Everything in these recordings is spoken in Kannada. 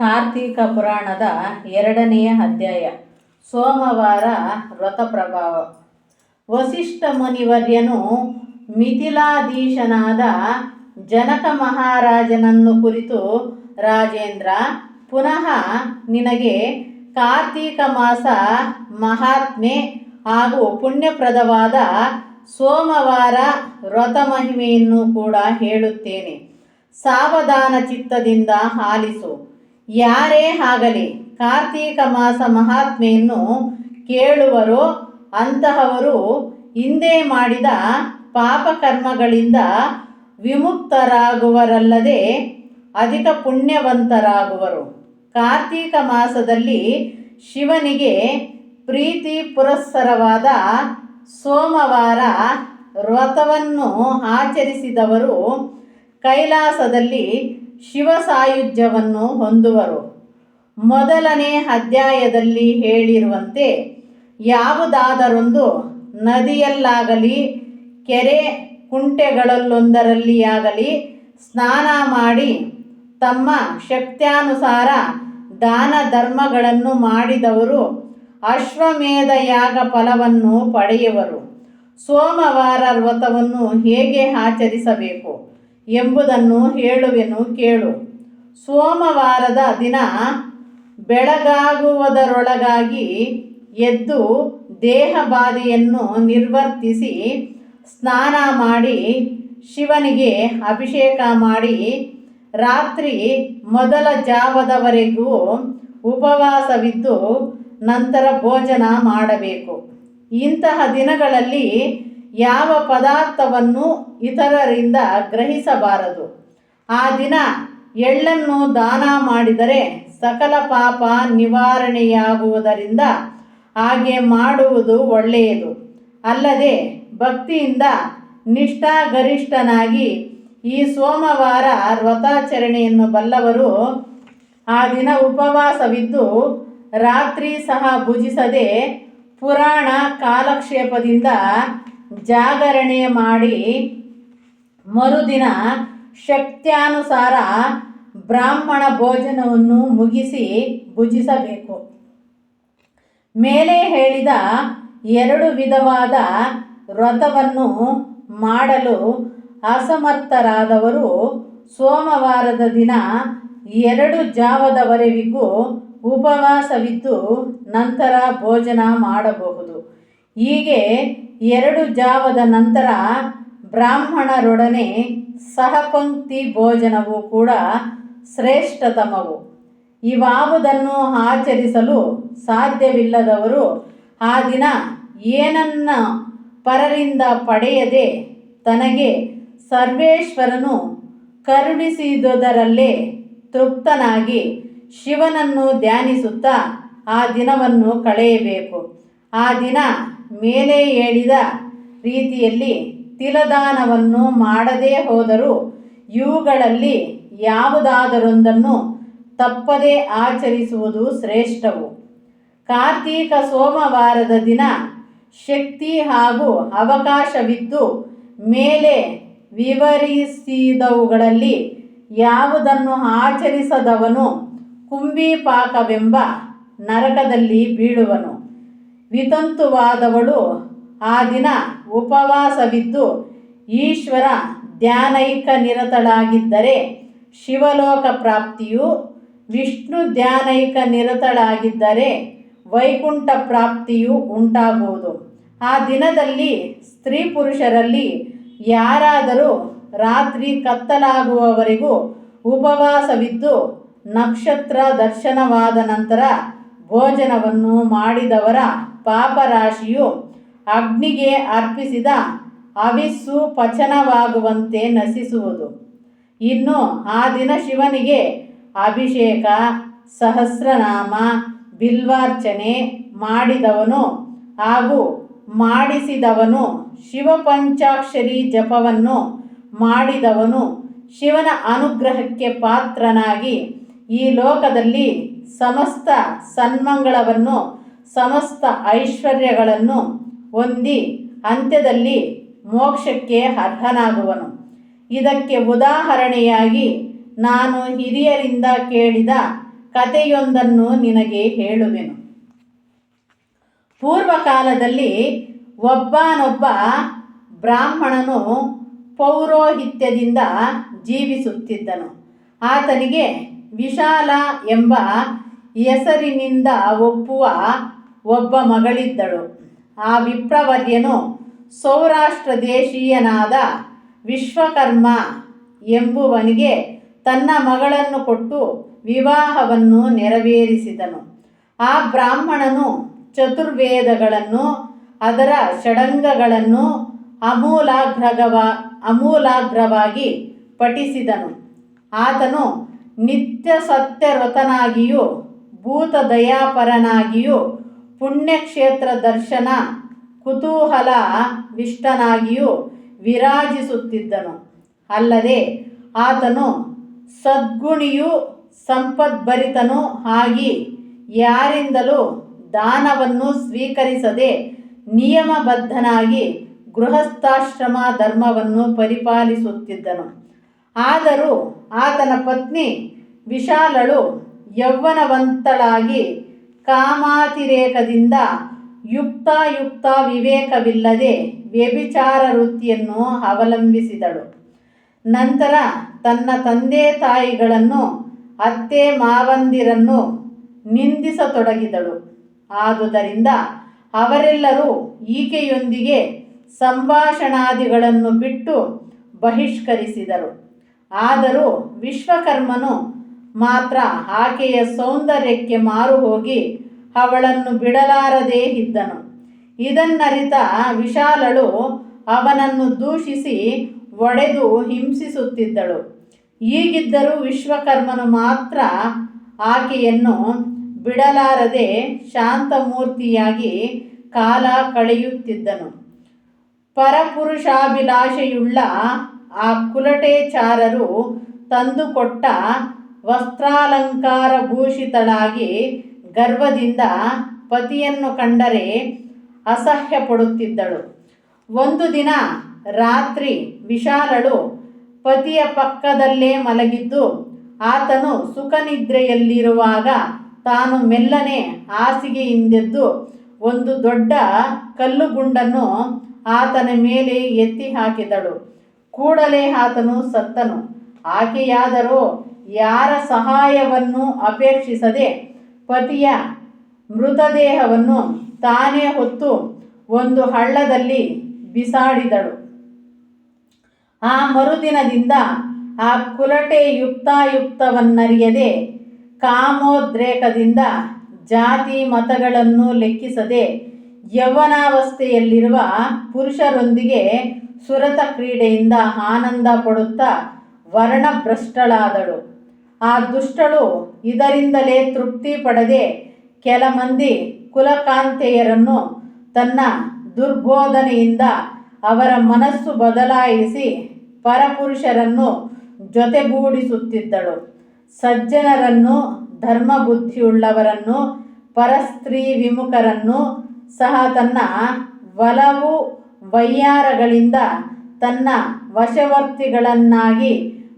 ಕಾರ್ತೀಕ ಪುರಾಣದ ಎರಡನೆಯ ಅಧ್ಯಾಯ, ಸೋಮವಾರ ವ್ರತ ಪ್ರಭಾವ ವಸಿಷ್ಠ ಮುನಿವರ್ಯನು ಮಿಥಿಲಾಧೀಶನಾದ ಜನಕ ಮಹಾರಾಜನನ್ನು ಕುರಿತು, ರಾಜೇಂದ್ರ, ಪುನಃ ನಿನಗೆ ಕಾರ್ತೀಕ ಮಾಸ ಮಹಾತ್ಮೆ ಹಾಗೂ ಪುಣ್ಯಪ್ರದವಾದ ಸೋಮವಾರ ವ್ರತ ಮಹಿಮೆಯನ್ನು ಕೂಡ ಹೇಳುತ್ತೇನೆ. ಸಾವಧಾನ ಚಿತ್ತದಿಂದ ಆಲಿಸು. ಯಾರೇ ಆಗಲಿ ಕಾರ್ತೀಕ ಮಾಸ ಮಹಾತ್ಮೆಯನ್ನು ಕೇಳುವರು, ಅಂತಹವರು ಹಿಂದೆ ಮಾಡಿದ ಪಾಪಕರ್ಮಗಳಿಂದ ವಿಮುಕ್ತರಾಗುವರಲ್ಲದೆ ಅಧಿಕ ಪುಣ್ಯವಂತರಾಗುವರು. ಕಾರ್ತೀಕ ಮಾಸದಲ್ಲಿ ಶಿವನಿಗೆ ಪ್ರೀತಿ ಪುರಸ್ಸರವಾದ ಸೋಮವಾರ ವ್ರತವನ್ನು ಆಚರಿಸಿದವರು ಕೈಲಾಸದಲ್ಲಿ ಶಿವ ಸಾಯುಜ್ಯವನ್ನು ಹೊಂದುವರು. ಮೊದಲನೇ ಅಧ್ಯಾಯದಲ್ಲಿ ಹೇಳಿರುವಂತೆ, ಯಾವುದಾದರೊಂದು ನದಿಯಲ್ಲಾಗಲಿ, ಕೆರೆ ಕುಂಟೆಗಳಲ್ಲೊಂದರಲ್ಲಿಯಾಗಲಿ ಸ್ನಾನ ಮಾಡಿ ತಮ್ಮ ಶಕ್ತ್ಯಾನುಸಾರ ದಾನ ಧರ್ಮಗಳನ್ನು ಮಾಡಿದವರು ಅಶ್ವಮೇಧ ಯಾಗ ಫಲವನ್ನು ಪಡೆಯುವರು. ಸೋಮವಾರ ವ್ರತವನ್ನು ಹೇಗೆ ಆಚರಿಸಬೇಕು? ಎಂಬುದನ್ನು ಹೇಳುವೆನು, ಕೇಳು. ಸೋಮವಾರದ ದಿನ ಬೆಳಗಾಗುವುದರೊಳಗಾಗಿ ಎದ್ದು ದೇಹ ಬಾಧೆಯನ್ನು ನಿರ್ವರ್ತಿಸಿ ಸ್ನಾನ ಮಾಡಿ ಶಿವನಿಗೆ ಅಭಿಷೇಕ ಮಾಡಿ ರಾತ್ರಿ ಮೊದಲ ಜಾವದವರೆಗೂ ಉಪವಾಸವಿದ್ದು ನಂತರ ಭೋಜನ ಮಾಡಬೇಕು. ಇಂತಹ ದಿನಗಳಲ್ಲಿ ಯಾವ ಪದಾರ್ಥವನ್ನು ಇತರರಿಂದ ಗ್ರಹಿಸಬಾರದು? ಆ ದಿನ ಎಳ್ಳನ್ನು ದಾನ ಮಾಡಿದರೆ ಸಕಲ ಪಾಪ ನಿವಾರಣೆಯಾಗುವುದರಿಂದ ಹಾಗೆ ಮಾಡುವುದು ಒಳ್ಳೆಯದು. ಅಲ್ಲದೆ ಭಕ್ತಿಯಿಂದ ನಿಷ್ಠಾಗರಿಷ್ಠನಾಗಿ ಈ ಸೋಮವಾರ ವ್ರತಾಚರಣೆಯನ್ನು ಬಲ್ಲವರು ಆ ದಿನ ಉಪವಾಸವಿದ್ದು ರಾತ್ರಿ ಸಹ ಭುಜಿಸದೆ ಪುರಾಣ ಕಾಲಕ್ಷೇಪದಿಂದ ಜಾಗರಣೆ ಮಾಡಿ ಮರುದಿನ ಶಕ್ತ್ಯಾನುಸಾರ ಬ್ರಾಹ್ಮಣ ಭೋಜನವನ್ನು ಮುಗಿಸಿ ಭುಜಿಸಬೇಕು. ಮೇಲೆ ಹೇಳಿದ ಎರಡು ವಿಧವಾದ ವ್ರತವನ್ನು ಮಾಡಲು ಅಸಮರ್ಥರಾದವರು ಸೋಮವಾರದ ದಿನ ಎರಡು ಜಾವದವರೆವಿಗೂ ಉಪವಾಸವಿದ್ದು ನಂತರ ಭೋಜನ ಮಾಡಬಹುದು. ಹೀಗೆ ಎರಡು ಜಾವದ ನಂತರ ಬ್ರಾಹ್ಮಣರೊಡನೆ ಸಹಪಂಕ್ತಿ ಭೋಜನವು ಕೂಡ ಶ್ರೇಷ್ಠತಮವು. ಇವಾವುದನ್ನು ಆಚರಿಸಲು ಸಾಧ್ಯವಿಲ್ಲದವರು ಆ ದಿನ ಏನನ್ನ ಪರರಿಂದ ಪಡೆಯದೆ ತನಗೆ ಸರ್ವೇಶ್ವರನು ಕರುಣಿಸಿದುದರಲ್ಲೇ ತೃಪ್ತನಾಗಿ ಶಿವನನ್ನು ಧ್ಯಾನಿಸುತ್ತಾ ಆ ದಿನವನ್ನು ಕಳೆಯಬೇಕು. ಆ ದಿನ ಮೇಲೆ ಹೇಳಿದ ರೀತಿಯಲ್ಲಿ ತಿಲದಾನವನ್ನು ಮಾಡದೇ ಹೋದರೂ ಇವುಗಳಲ್ಲಿ ಯಾವುದಾದರೊಂದನ್ನು ತಪ್ಪದೇ ಆಚರಿಸುವುದು ಶ್ರೇಷ್ಠವು. ಕಾರ್ತೀಕ ಸೋಮವಾರದ ದಿನ ಶಕ್ತಿ ಹಾಗೂ ಅವಕಾಶವಿದ್ದು ಮೇಲೆ ವಿವರಿಸಿದವುಗಳಲ್ಲಿ ಯಾವುದನ್ನು ಆಚರಿಸದವನು ಕುಂಬಿಪಾಕವೆಂಬ ನರಕದಲ್ಲಿ ಬೀಳುವನು. ವಿತಂತುವಾದವಳು. ಆ ದಿನ ಉಪವಾಸವಿದ್ದು ಈಶ್ವರ ಧ್ಯಾನೈಕ ನಿರತಳಾಗಿದ್ದರೆ ಶಿವಲೋಕ ಪ್ರಾಪ್ತಿಯು, ವಿಷ್ಣು ಧ್ಯಾನೈಕ ನಿರತಳಾಗಿದ್ದರೆ ವೈಕುಂಠ ಪ್ರಾಪ್ತಿಯು ಉಂಟಾಗುವುದು. ಆ ದಿನದಲ್ಲಿ ಸ್ತ್ರೀ ಪುರುಷರಲ್ಲಿ ಯಾರಾದರೂ ರಾತ್ರಿ ಕತ್ತಲಾಗುವವರೆಗೂ ಉಪವಾಸವಿದ್ದು ನಕ್ಷತ್ರ ದರ್ಶನವಾದ ನಂತರ ಭೋಜನವನ್ನು ಮಾಡಿದವರ ಪಾಪರಾಶಿಯು ಅಗ್ನಿಗೆ ಅರ್ಪಿಸಿದ ಅವಿಸ್ಸು ಪಚನವಾಗುವಂತೆ ನಶಿಸುವುದು. ಇನ್ನು ಆ ದಿನ ಶಿವನಿಗೆ ಅಭಿಷೇಕ, ಸಹಸ್ರನಾಮ, ಬಿಲ್ವಾರ್ಚನೆ ಮಾಡಿದವನು ಹಾಗೂ ಮಾಡಿಸಿದವನು ಶಿವಪಂಚಾಕ್ಷರಿ ಜಪವನ್ನು ಮಾಡಿದವನು ಶಿವನ ಅನುಗ್ರಹಕ್ಕೆ ಪಾತ್ರನಾಗಿ ಈ ಲೋಕದಲ್ಲಿ ಸಮಸ್ತ ಸನ್ಮಂಗಳವನ್ನು ಸಮಸ್ತ ಐಶ್ವರ್ಯಗಳನ್ನು ಹೊಂದಿ ಅಂತ್ಯದಲ್ಲಿ ಮೋಕ್ಷಕ್ಕೆ ಅರ್ಹನಾಗುವನು. ಇದಕ್ಕೆ ಉದಾಹರಣೆಯಾಗಿ ನಾನು ಹಿರಿಯರಿಂದ ಕೇಳಿದ ಕಥೆಯೊಂದನ್ನು ನಿನಗೆ ಹೇಳುವೆನು. ಪೂರ್ವಕಾಲದಲ್ಲಿ ಒಬ್ಬನೊಬ್ಬ ಬ್ರಾಹ್ಮಣನು ಪೌರೋಹಿತ್ಯದಿಂದ ಜೀವಿಸುತ್ತಿದ್ದನು. ಆತನಿಗೆ ವಿಶಾಲ ಎಂಬ ಹೆಸರಿನಿಂದ ಒಪ್ಪುವ ಒಬ್ಬ ಮಗಳಿದ್ದಳು. ಆ ವಿಪ್ರವರ್ಯನು ಸೌರಾಷ್ಟ್ರ ದೇಶೀಯನಾದ ವಿಶ್ವಕರ್ಮ ಎಂಬುವನಿಗೆ ತನ್ನ ಮಗಳನ್ನು ಕೊಟ್ಟು ವಿವಾಹವನ್ನು ನೆರವೇರಿಸಿದನು. ಆ ಬ್ರಾಹ್ಮಣನು ಚತುರ್ವೇದಗಳನ್ನು, ಅದರ ಷಡಂಗಗಳನ್ನು ಅಮೂಲಾಗ್ರಗವ, ಅಮೂಲಾಗ್ರವಾಗಿ ಪಠಿಸಿದನು. ಆತನು ನಿತ್ಯ ಸತ್ಯವ್ರತನಾಗಿಯೂ ಭೂತ ದಯಾಪರನಾಗಿಯೂ ಪುಣ್ಯಕ್ಷೇತ್ರ ದರ್ಶನ ಕುತೂಹಲ ವಿಷ್ಟನಾಗಿಯೂ ವಿರಾಜಿಸುತ್ತಿದ್ದನು. ಅಲ್ಲದೆ ಆತನು ಸದ್ಗುಣಿಯೂ ಸಂಪದ್ಭರಿತನು ಆಗಿ ಯಾರಿಂದಲೂ ದಾನವನ್ನು ಸ್ವೀಕರಿಸದೆ ನಿಯಮಬದ್ಧನಾಗಿ ಗೃಹಸ್ಥಾಶ್ರಮ ಧರ್ಮವನ್ನು ಪರಿಪಾಲಿಸುತ್ತಿದ್ದನು. ಆದರೂ ಆತನ ಪತ್ನಿ ವಿಶಾಲಳು ಯೌವನವಂತಳಾಗಿ ಕಾಮಾತಿರೇಕದಿಂದ ಯುಕ್ತ ವಿವೇಕವಿಲ್ಲದೆ ವ್ಯಭಿಚಾರ ವೃತ್ತಿಯನ್ನು ಅವಲಂಬಿಸಿದಳು. ನಂತರ ತನ್ನ ತಂದೆ ತಾಯಿಗಳನ್ನು ಅತ್ತೆ ಮಾವಂದಿರನ್ನು ನಿಂದಿಸತೊಡಗಿದಳು. ಆದುದರಿಂದ ಅವರೆಲ್ಲರೂ ಈಕೆಯೊಂದಿಗೆ ಸಂಭಾಷಣಾದಿಗಳನ್ನು ಬಿಟ್ಟು ಬಹಿಷ್ಕರಿಸಿದರು. ಆದರೂ ವಿಶ್ವಕರ್ಮನು ಮಾತ್ರ ಆಕೆಯ ಸೌಂದರ್ಯಕ್ಕೆ ಮಾರು ಹೋಗಿ ಅವಳನ್ನು ಬಿಡಲಾರದೇ ಇದ್ದನು. ಇದನ್ನರಿತ ವಿಶಾಲಳು ಅವನನ್ನು ದೂಷಿಸಿ ಒಡೆದು ಹಿಂಸಿಸುತ್ತಿದ್ದಳು. ಈಗಿದ್ದರೂ ವಿಶ್ವಕರ್ಮನು ಮಾತ್ರ ಆಕೆಯನ್ನು ಬಿಡಲಾರದೆ ಶಾಂತಮೂರ್ತಿಯಾಗಿ ಕಾಲ ಕಳೆಯುತ್ತಿದ್ದನು. ಪರಪುರುಷಾಭಿಲಾಷೆಯುಳ್ಳ ಆ ಕುಲಟೇಚಾರರು ತಂದುಕೊಟ್ಟ ವಸ್ತ್ರಾಲಂಕಾರ ಭೂಷಿತಳಾಗಿ ಗರ್ವದಿಂದ ಪತಿಯನ್ನು ಕಂಡರೆ ಅಸಹ್ಯ ಪಡುತ್ತಿದ್ದಳು. ಒಂದು ದಿನ ರಾತ್ರಿ ವಿಶಾಲಳು ಪತಿಯ ಪಕ್ಕದಲ್ಲೇ ಮಲಗಿದ್ದು, ಆತನು ಸುಖನಿದ್ರೆಯಲ್ಲಿರುವಾಗ ತಾನು ಮೆಲ್ಲನೆ ಹಾಸಿಗೆಯಿಂದೆದ್ದು ಒಂದು ದೊಡ್ಡ ಕಲ್ಲುಗುಂಡನ್ನು ಆತನ ಮೇಲೆ ಎತ್ತಿ ಹಾಕಿದಳು. ಕೂಡಲೇ ಆತನು ಸತ್ತನು. ಆಕೆಯಾದರೂ ಯಾರ ಸಹಾಯವನ್ನು ಅಪೇಕ್ಷಿಸದೆ ಪತಿಯ ಮೃತದೇಹವನ್ನು ತಾನೇ ಹೊತ್ತು ಒಂದು ಹಳ್ಳದಲ್ಲಿ ಬಿಸಾಡಿದಳು. ಆ ಮರುದಿನದಿಂದ ಆ ಕುಲಟೆ ಯುಕ್ತಾಯುಕ್ತವನ್ನರಿಯದೆ ಕಾಮೋದ್ರೇಕದಿಂದ ಜಾತಿ ಮತಗಳನ್ನು ಲೆಕ್ಕಿಸದೆ ಯೌವನಾವಸ್ಥೆಯಲ್ಲಿರುವ ಪುರುಷರೊಂದಿಗೆ ಸುರತ ಕ್ರೀಡೆಯಿಂದ ಆನಂದ ಪಡುತ್ತಾ ವರ್ಣಭ್ರಷ್ಟಳಾದಳು. ಆ ದುಷ್ಟಳು ಇದರಿಂದಲೇ ತೃಪ್ತಿ ಪಡೆದೆ ಕೆಲ ಮಂದಿ ಕುಲಕಾಂತೆಯರನ್ನು ತನ್ನ ದುರ್ಬೋಧನೆಯಿಂದ ಅವರ ಮನಸ್ಸು ಬದಲಾಯಿಸಿ ಪರಪುರುಷರನ್ನು ಜೊತೆಗೂಡಿಸುತ್ತಿದ್ದಳು. ಸಜ್ಜನರನ್ನು, ಧರ್ಮಬುದ್ಧಿಯುಳ್ಳವರನ್ನು, ಪರಸ್ತ್ರೀ ವಿಮುಖರನ್ನು ಸಹ ತನ್ನ ಒಲವು ವೈಯಾರಗಳಿಂದ ತನ್ನ ವಶವರ್ತಿಗಳನ್ನಾಗಿ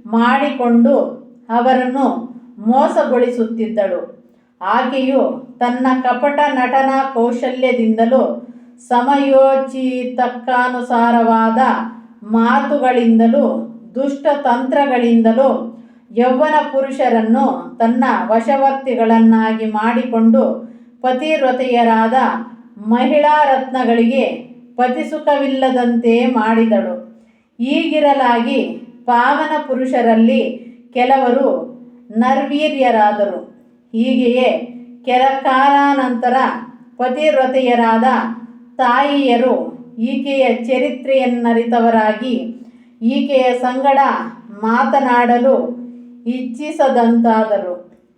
ಮಾಡಿಕೊಂಡು ಅವರನ್ನು ಮೋಸಗೊಳಿಸುತ್ತಿದ್ದಳು. ಆಕೆಯು ತನ್ನ ಕಪಟ ನಟನ ಕೌಶಲ್ಯದಿಂದಲೂ ಸಮಯೋಚಿತಕ್ಕಾನುಸಾರವಾದ ಮಾತುಗಳಿಂದಲೂ, ದುಷ್ಟ ತಂತ್ರಗಳಿಂದಲೂ ಯೌವನ ಪುರುಷರನ್ನು ತನ್ನ ವಶವರ್ತಿಗಳನ್ನಾಗಿ ಮಾಡಿಕೊಂಡು ಪತಿವ್ರತೆಯರಾದ ಮಹಿಳಾ ರತ್ನಗಳಿಗೆ ಪತಿಸುಖವಿಲ್ಲದಂತೆ ಮಾಡಿದಳು. ಈಗಿರಲಾಗಿ ಪಾವನ ಪುರುಷರಲ್ಲಿ ಕೆಲವರು ನರ್ವೀರ್ಯರಾದರು. ಹೀಗೆಯೇ ಕೆಲ ಕಾಲಾನಂತರ ಪತಿವ್ರತೆಯರಾದ ತಾಯಿಯರು ಈಕೆಯ ಚರಿತ್ರೆಯನ್ನರಿತವರಾಗಿ ಈಕೆಯ ಸಂಗಡ ಮಾತನಾಡಲು ಇಚ್ಛಿಸದಂತಾದರು.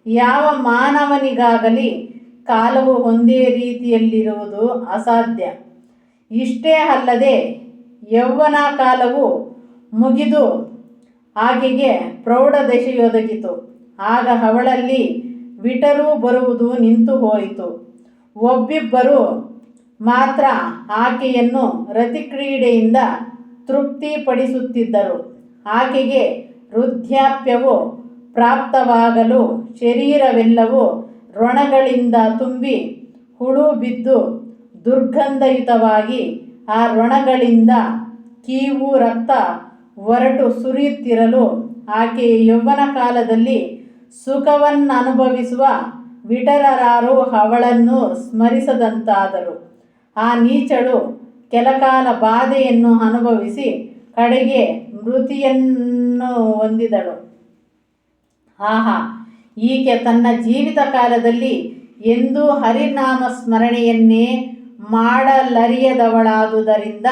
ಯಾವ ಮಾನವನಿಗಾಗಲಿ ಕಾಲವು ಒಂದೇ ರೀತಿಯಲ್ಲಿರುವುದು ಅಸಾಧ್ಯ. ಇಷ್ಟೇ ಅಲ್ಲದೆ ಯೌವನ ಕಾಲವು ಮುಗಿದು ಆಕೆಗೆ ಪ್ರೌಢ ದಶೆಯೊದಗಿತು ಆಗ ಅವಳಲ್ಲಿ ವಿಟರು ಬರುವುದು ನಿಂತು ಹೋಯಿತು. ಒಬ್ಬಿಬ್ಬರು ಮಾತ್ರ ಆಕೆಯನ್ನು ರತಿಕ್ರೀಡೆಯಿಂದ ತೃಪ್ತಿಪಡಿಸುತ್ತಿದ್ದರು. ಆಕೆಗೆ ವೃದ್ಧಾಪ್ಯವು ಪ್ರಾಪ್ತವಾಗಲು ಶರೀರವೆಲ್ಲವೂ ರೊಣಗಳಿಂದ ತುಂಬಿ ಹುಳು ಬಿದ್ದು ದುರ್ಗಂಧಯುತವಾಗಿ ಆ ರೊಣಗಳಿಂದ ಕೀವು ರಕ್ತ ಹೊರಟು ಸುರಿಯುತ್ತಿರಲು ಆಕೆಯ ಯೌವನ ಕಾಲದಲ್ಲಿ ಸುಖವನ್ನನುಭವಿಸುವ ವಿಟರರಾರು ಅವಳನ್ನು ಸ್ಮರಿಸದಂತಾದರು. ಆ ನೀಚಳು ಕೆಲಕಾಲ ಬಾಧೆಯನ್ನು ಅನುಭವಿಸಿ ಕಡೆಗೆ ಮೃತಿಯನ್ನು ಹೊಂದಿದಳು. ಆಹಾ, ಈಕೆ ತನ್ನ ಜೀವಿತ ಕಾಲದಲ್ಲಿ ಎಂದೂ ಹರಿನಾಮ ಸ್ಮರಣೆಯನ್ನೇ ಮಾಡಲರಿಯದವಳಾದುದರಿಂದ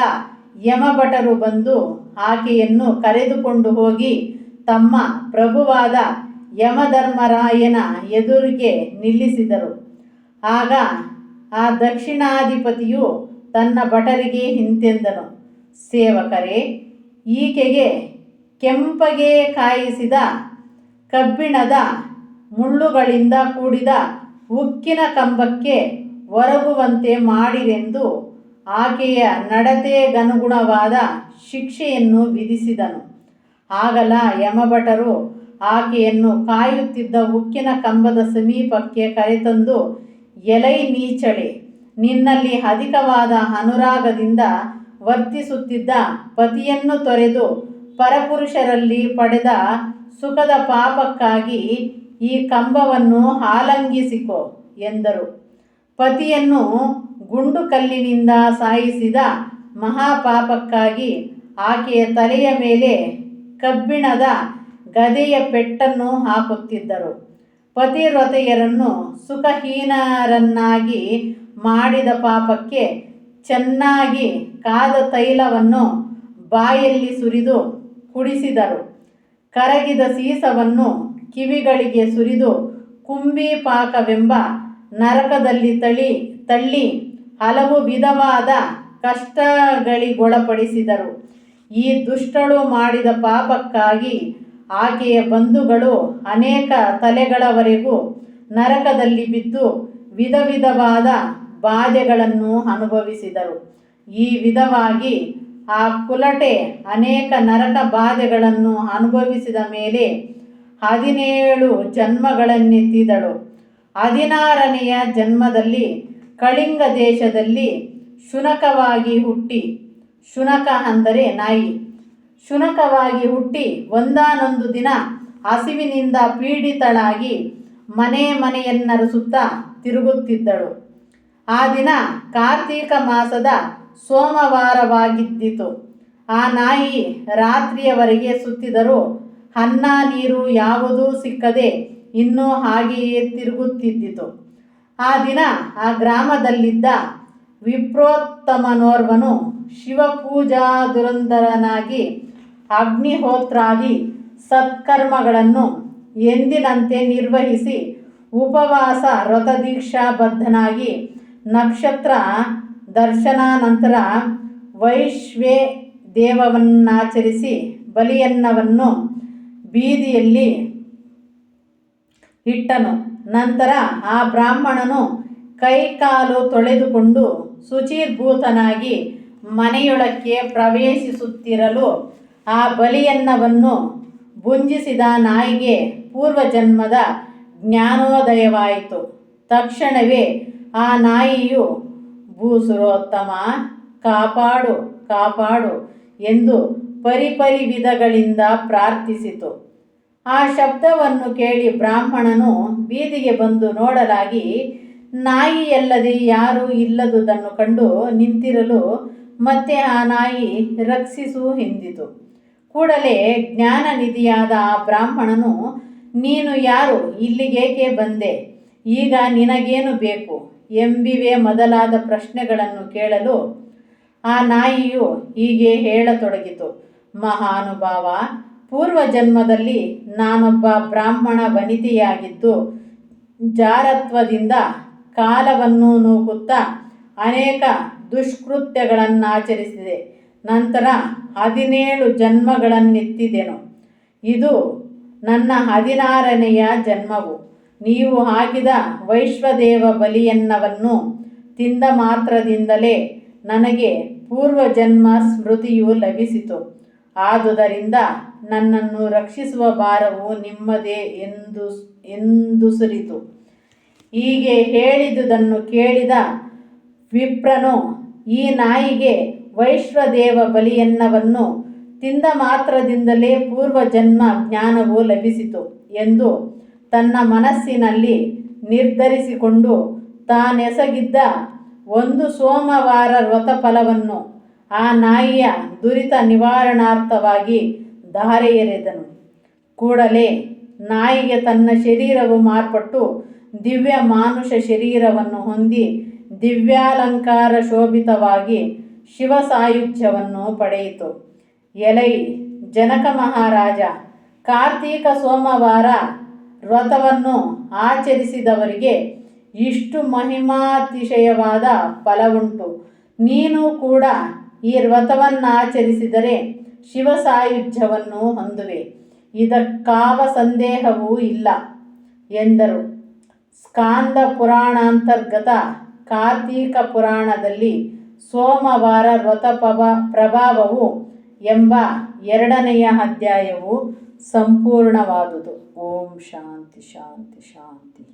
ಯಮಭಟರು ಬಂದು ಆಕೆಯನ್ನು ಕರೆದುಕೊಂಡು ಹೋಗಿ ತಮ್ಮ ಪ್ರಭುವಾದ ಯಮಧರ್ಮರಾಯನ ಎದುರಿಗೆ ನಿಲ್ಲಿಸಿದರು. ಆಗ ಆ ದಕ್ಷಿಣಾಧಿಪತಿಯು ತನ್ನ ಭಟರಿಗೆ ಹಿಂತೆಂದನು. ಸೇವಕರೇ, ಈಕೆಗೆ ಕೆಂಪಗೆ ಕಾಯಿಸಿದ ಕಬ್ಬಿಣದ ಮುಳ್ಳುಗಳಿಂದ ಕೂಡಿದ ಉಕ್ಕಿನ ಕಂಬಕ್ಕೆ ಒರಗುವಂತೆ ಮಾಡಿರೆಂದು ಆಕೆಯ ನಡತೆಗನುಗುಣವಾದ ಶಿಕ್ಷೆಯನ್ನು ವಿಧಿಸಿದನು. ಆಗಲ ಯಮಭಟರು ಆಕೆಯನ್ನು ಕಾಯುತ್ತಿದ್ದ ಉಕ್ಕಿನ ಕಂಬದ ಸಮೀಪಕ್ಕೆ ಕರೆತಂದು, ಎಲೈ ನೀಚಳೆ, ನಿನ್ನಲ್ಲಿ ಅಧಿಕವಾದ ಅನುರಾಗದಿಂದ ವರ್ತಿಸುತ್ತಿದ್ದ ಪತಿಯನ್ನು ತೊರೆದು ಪರಪುರುಷರಲ್ಲಿ ಪಡೆದ ಸುಖದ ಪಾಪಕ್ಕಾಗಿ ಈ ಕಂಬವನ್ನು ಆಲಂಗಿಸಿಕೊ ಎಂದರು. ಪತಿಯನ್ನು ಗುಂಡು ಕಲ್ಲಿನಿಂದ ಸಾಯಿಸಿದ ಮಹಾಪಾಪಕ್ಕಾಗಿ ಆಕೆಯ ತಲೆಯ ಮೇಲೆ ಕಬ್ಬಿಣದ ಗದೆಯ ಪೆಟ್ಟನ್ನು ಹಾಕುತ್ತಿದ್ದರು. ಪತಿವ್ರತೆಯರನ್ನು ಸುಖಹೀನರನ್ನಾಗಿ ಮಾಡಿದ ಪಾಪಕ್ಕೆ ಚೆನ್ನಾಗಿ ಕಾದ ತೈಲವನ್ನು ಬಾಯಲ್ಲಿ ಸುರಿದು ಕುಡಿಸಿದರು. ಕರಗಿದ ಸೀಸವನ್ನು ಕಿವಿಗಳಿಗೆ ಸುರಿದು ಕುಂಬಿ ಪಾಕವೆಂಬ ನರಕದಲ್ಲಿ ತಳಿ ತಳ್ಳಿ ಹಲವು ವಿಧವಾದ ಕಷ್ಟಗಳಿಗೊಳಪಡಿಸಿದರು. ಈ ದುಷ್ಟಳು ಮಾಡಿದ ಪಾಪಕ್ಕಾಗಿ ಆಕೆಯ ಬಂಧುಗಳು ಅನೇಕ ತಲೆಗಳವರೆಗೂ ನರಕದಲ್ಲಿ ಬಿದ್ದು ವಿಧ ವಿಧವಾದ ಬಾಧೆಗಳನ್ನು ಅನುಭವಿಸಿದರು. ಈ ವಿಧವಾಗಿ ಆ ಕುಲಟೆ ಅನೇಕ ನರಕ ಬಾಧೆಗಳನ್ನು ಅನುಭವಿಸಿದ ಮೇಲೆ ಹದಿನೇಳು ಜನ್ಮಗಳನ್ನೆತ್ತಿದಳು. ಹದಿನಾರನೆಯ ಜನ್ಮದಲ್ಲಿ ಕಳಿಂಗ ದೇಶದಲ್ಲಿ ಶುನಕವಾಗಿ ಹುಟ್ಟಿ. ಶುನಕ ಅಂದರೆ ನಾಯಿ. ಶುನಕವಾಗಿ ಹುಟ್ಟಿ ಒಂದಾನೊಂದು ದಿನ ಹಸಿವಿನಿಂದ ಪೀಡಿತಳಾಗಿ ಮನೆ ಮನೆಯನ್ನರಸುತ್ತಾ ತಿರುಗುತ್ತಿದ್ದಳು. ಆ ದಿನ ಕಾರ್ತೀಕ ಮಾಸದ ಸೋಮವಾರವಾಗಿದ್ದಿತು. ಆ ನಾಯಿ ರಾತ್ರಿಯವರೆಗೆ ಸುತ್ತಿದರೂ ಅನ್ನ, ನೀರು ಯಾವುದೂ ಸಿಕ್ಕದೆ ಇನ್ನೂ ಹಾಗೆಯೇ ತಿರುಗುತ್ತಿದ್ದಿತು. ಆ ದಿನ ಆ ಗ್ರಾಮದಲ್ಲಿದ್ದ ವಿಪ್ರೋತ್ತಮನೋರ್ವನು ಶಿವಪೂಜಾ ದುರಂಧರನಾಗಿ ಅಗ್ನಿಹೋತ್ರಾದಿ ಸತ್ಕರ್ಮಗಳನ್ನು ಎಂದಿನಂತೆ ನಿರ್ವಹಿಸಿ ಉಪವಾಸ ವ್ರತದೀಕ್ಷಾಬದ್ಧನಾಗಿ ನಕ್ಷತ್ರ ದರ್ಶನಾನಂತರ ವೈಶ್ವೇ ದೇವವನ್ನಾಚರಿಸಿ ಬಲಿಯನ್ನವನ್ನು ಬೀದಿಯಲ್ಲಿ ಇಟ್ಟನು. ನಂತರ ಆ ಬ್ರಾಹ್ಮಣನು ಕೈಕಾಲು ತೊಳೆದುಕೊಂಡು ಶುಚಿರ್ಭೂತನಾಗಿ ಮನೆಯೊಳಕ್ಕೆ ಪ್ರವೇಶಿಸುತ್ತಿರಲು ಆ ಬಲಿಯನ್ನವನ್ನು ಭುಂಜಿಸಿದ ನಾಯಿಗೆ ಪೂರ್ವಜನ್ಮದ ಜ್ಞಾನೋದಯವಾಯಿತು. ತಕ್ಷಣವೇ ಆ ನಾಯಿಯು, ಭೂಸುರೋತ್ತಮ, ಕಾಪಾಡು ಕಾಪಾಡು ಎಂದು ಪರಿಪರಿ ವಿಧಗಳಿಂದ ಪ್ರಾರ್ಥಿಸಿತು. ಆ ಶಬ್ದವನ್ನು ಕೇಳಿ ಬ್ರಾಹ್ಮಣನು ಬೀದಿಗೆ ಬಂದು ನೋಡಲಾಗಿ ನಾಯಿಯಲ್ಲದೆ ಯಾರೂ ಇಲ್ಲದುದನ್ನು ಕಂಡು ನಿಂತಿರಲು ಮತ್ತೆ ಆ ನಾಯಿ ರಕ್ಷಿಸು ಎಂದಿತು. ಕೂಡಲೇ ಜ್ಞಾನ ನಿಧಿಯಾದ ಆ ಬ್ರಾಹ್ಮಣನು, ನೀನು ಯಾರು? ಇಲ್ಲಿಗೇಕೆ ಬಂದೆ? ಈಗ ನಿನಗೇನು ಬೇಕು? ಎಂಬಿವೆ ಮೊದಲಾದ ಪ್ರಶ್ನೆಗಳನ್ನು ಕೇಳಲು ಆ ನಾಯಿಯು ಹೀಗೆ ಹೇಳತೊಡಗಿತು. ಮಹಾನುಭಾವ ಪೂರ್ವ ಜನ್ಮದಲ್ಲಿ ನಾನೊಬ್ಬ ಬ್ರಾಹ್ಮಣ ವನಿತೆಯಾಗಿದ್ದು, ಜಾರತ್ವದಿಂದ ಕಾಲವನ್ನು ನೂಕುತ್ತಾ ಅನೇಕ ದುಷ್ಕೃತ್ಯಗಳನ್ನಾಚರಿಸಿದೆ. ನಂತರ ಹದಿನೇಳು ಜನ್ಮಗಳನ್ನೆತ್ತಿದೆನು. ಇದು ನನ್ನ ಹದಿನಾರನೆಯ ಜನ್ಮವು. ನೀವು ಹಾಕಿದ ವೈಶ್ವದೇವ ಬಲಿಯನ್ನವನ್ನು ತಿಂದ ಮಾತ್ರದಿಂದಲೇ ನನಗೆ ಪೂರ್ವಜನ್ಮ ಸ್ಮೃತಿಯು ಲಭಿಸಿತು. ಆದುದರಿಂದ ನನ್ನನ್ನು ರಕ್ಷಿಸುವ ಭಾರವು ನಿಮ್ಮದೇ ಎಂದು ಎಂದುಸುರಿತು ಹೀಗೆ ಹೇಳಿದುದನ್ನು ಕೇಳಿದ ವಿಪ್ರನು, ಈ ನಾಯಿಗೆ ವೈಶ್ವದೇವ ಬಲಿಯನ್ನವನ್ನು ತಿಂದ ಮಾತ್ರದಿಂದಲೇ ಪೂರ್ವಜನ್ಮ ಜ್ಞಾನವು ಲಭಿಸಿತು ಎಂದು ತನ್ನ ಮನಸ್ಸಿನಲ್ಲಿ ನಿರ್ಧರಿಸಿಕೊಂಡು ತಾನೆಸಗಿದ್ದ ಒಂದು ಸೋಮವಾರ ವ್ರತಫಲವನ್ನು ಆ ನಾಯಿಯ ದುರಿತ ನಿವಾರಣಾರ್ಥವಾಗಿ ಧಾರೆ ಎರೆದನು. ಕೂಡಲೇ ನಾಯಿಗೆ ತನ್ನ ಶರೀರವು ಮಾರ್ಪಟ್ಟು ದಿವ್ಯ ಮಾನುಷ ಶರೀರವನ್ನು ಹೊಂದಿ ದಿವ್ಯಾಲಂಕಾರ ಶೋಭಿತವಾಗಿ ಶಿವ ಸಾಯುಜ್ಯವನ್ನು ಪಡೆಯಿತು. ಎಲೈ ಜನಕ ಮಹಾರಾಜ, ಕಾರ್ತೀಕ ಸೋಮವಾರ ವ್ರತವನ್ನು ಆಚರಿಸಿದವರಿಗೆ ಇಷ್ಟು ಮಹಿಮಾತಿಶಯವಾದ ಫಲವುಂಟು. ನೀನು ಕೂಡ ಈ ವ್ರತವನ್ನು ಆಚರಿಸಿದರೆ ಶಿವ ಸಾಯುಜ್ಯವನ್ನು ಹೊಂದುವೆ. ಇದಕ್ಕಾವ ಸಂದೇಹವೂ ಇಲ್ಲ ಎಂದರು. ಸ್ಕಾಂದ ಪುರಾಣಾಂತರ್ಗತ ಕಾರ್ತೀಕ ಪುರಾಣದಲ್ಲಿ ಸೋಮವಾರ ವ್ರತ ಪ್ರಭಾವವು ಎಂಬ ಎರಡನೆಯ ಅಧ್ಯಾಯವು ಸಂಪೂರ್ಣವಾದುದು. ಓಂ ಶಾಂತಿ ಶಾಂತಿ ಶಾಂತಿ.